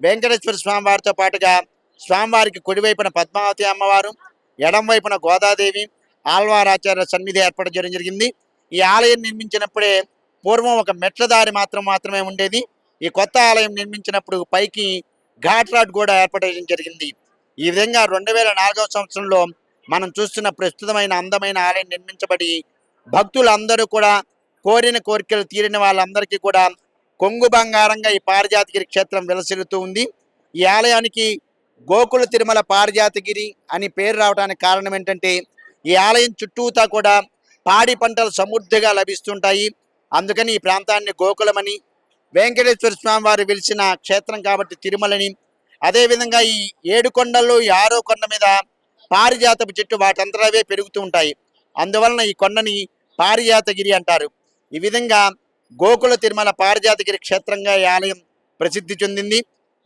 వెంకటేశ్వర స్వామివారితో పాటుగా స్వామివారికి కుడివైపున పద్మావతి అమ్మవారు ఎడం వైపున గోదాదేవి ఆళ్వారాచార్య సన్నిధి ఏర్పాటు చేయడం జరిగింది. ఈ ఆలయం నిర్మించినప్పుడే పూర్వం ఒక మెట్ల దారి మాత్రం మాత్రమే ఉండేది. ఈ కొత్త ఆలయం నిర్మించినప్పుడు పైకి ఘాట్ రాడ్ కూడా ఏర్పాటు చేయడం జరిగింది. ఈ విధంగా రెండు వేల నాలుగవ సంవత్సరంలో మనం చూస్తున్న ప్రస్తుతమైన అందమైన ఆలయం నిర్మించబడి భక్తులందరూ కూడా కోరిన కోరికలు తీరిన వాళ్ళందరికీ కూడా కొంగు బంగారంగా ఈ పారిజాతగిరి క్షేత్రం విలసిల్లుతూ ఉంది. ఈ ఆలయానికి గోకుల తిరుమల పారిజాతగిరి అని పేరు రావడానికి కారణం ఏంటంటే ఈ ఆలయం చుట్టూతా కూడా పాడి పంటలు సమృద్ధిగా లభిస్తుంటాయి. అందుకని ఈ ప్రాంతాన్ని గోకులమని వెంకటేశ్వర స్వామి వారు వెలిసిన క్షేత్రం కాబట్టి తిరుమలని. అదేవిధంగా ఈ ఏడు కొండల్లో ఈ ఆరో కొండ మీద పారిజాతపు చెట్టు వాటంతరవే పెరుగుతూ ఉంటాయి. అందువలన ఈ కొండని పారిజాతగిరి అంటారు. ఈ విధంగా గోకుల తిరుమల పారిజాతగిరి క్షేత్రంగా ఈ ఆలయం ప్రసిద్ధి చెందింది.